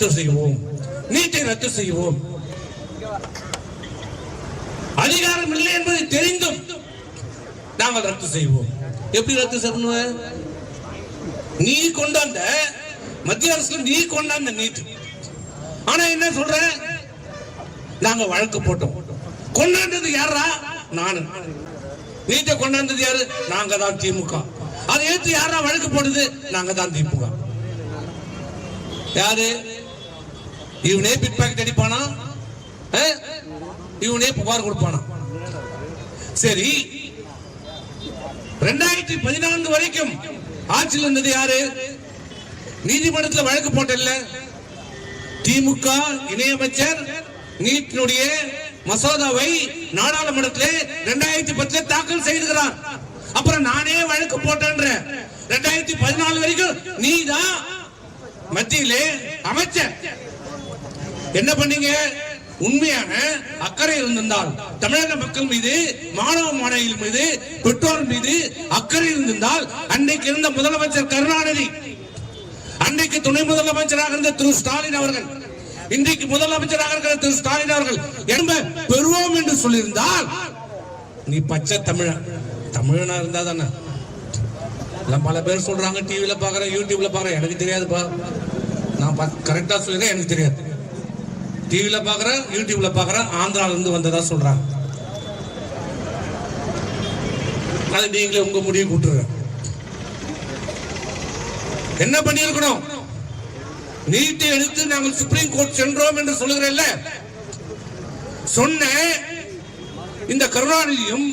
ரத்து செய்வோம். நீட்டை ரத்து செய்வோம். அதிகாரம் இல்லை என்பது தெரிந்தும் நாங்கள் ரத்து செய்வோம். எப்படி ரத்து செய்யணும் நீ கொண்டாந்த மத்திய அரசு நீ கொண்டாந்த நீட். ஆனா என்ன சொல்ற? நாங்க வழக்கு போட்டோம். கொண்டாண்டது யாரா? நானு. நீட்டை கொண்டாந்தது யாரு? நாங்க தான் திமுக. அதை ஏற்று யாரா வழக்கு போடுது? நாங்க தான் திமுக. யாரு? இவனே பிட் பாக்கெட் அடிப்பானா? இவனே புகார் கொடுப்பானா? சரி. ரெண்டாயிரத்தி பதினான்கு வரைக்கும் ஆட்சியில் இருந்தது யாரு? நீதிமன்றத்தில் வழக்கு போட்டல திமுக இணையமைச்சர் நீட்டினுடைய மசோதாவை நாடாளுமன்றத்தில் ரெண்டாயிரத்தி பத்துல தாக்கல் செய்திருக்கிறார். அப்புறம் நானே வழக்கு போட்டேன்ற. ரெண்டாயிரத்தி பதினாலு வரைக்கும் நீதான் மத்தியிலே அமைச்சர். என்ன பண்ணீங்க? உண்மையான அக்கறை இருந்திருந்தால். தமிழக மக்கள் மீது மாணவ மாணவிகள் மீது பெற்றோர் மீது அக்கறை இருந்திருந்தால் அன்னைக்கு இருந்த முதலமைச்சர் கருணாநிதி அன்றைக்கு துணை முதலமைச்சராக இருந்த திரு ஸ்டாலின் அவர்கள் இன்றைக்கு முதலமைச்சராக இருக்கிற திரு ஸ்டாலின் அவர்கள் என்ப பெறுவோம் என்று சொல்லியிருந்தால் நீ பச்சை தமிழன் தமிழனா இருந்தா தானே? பல பேர் சொல்றாங்க டிவியில பாக்குறேன் யூடியூப்ல பாக்குறேன். எனக்கு தெரியாதுப்பா. நான் கரெக்டா சொல்லிடுறேன் எனக்கு தெரியாது. டிவியில் பார்க்குறேன் யூடியூப்பில் பார்க்குறேன் ஆந்திராவிலேருந்து வந்ததாக சொல்கிறாங்க அது நீங்களே உங்கள் முடிவு கூட்டுருங்க என்ன பண்ணியிருக்கணும்? நீட்டை எடுத்து நாங்கள் சுப்ரீம் கோர்ட் சென்றோம் என்று சொல்லுகிறேன் சொன்ன இந்த கருணாநிதியும்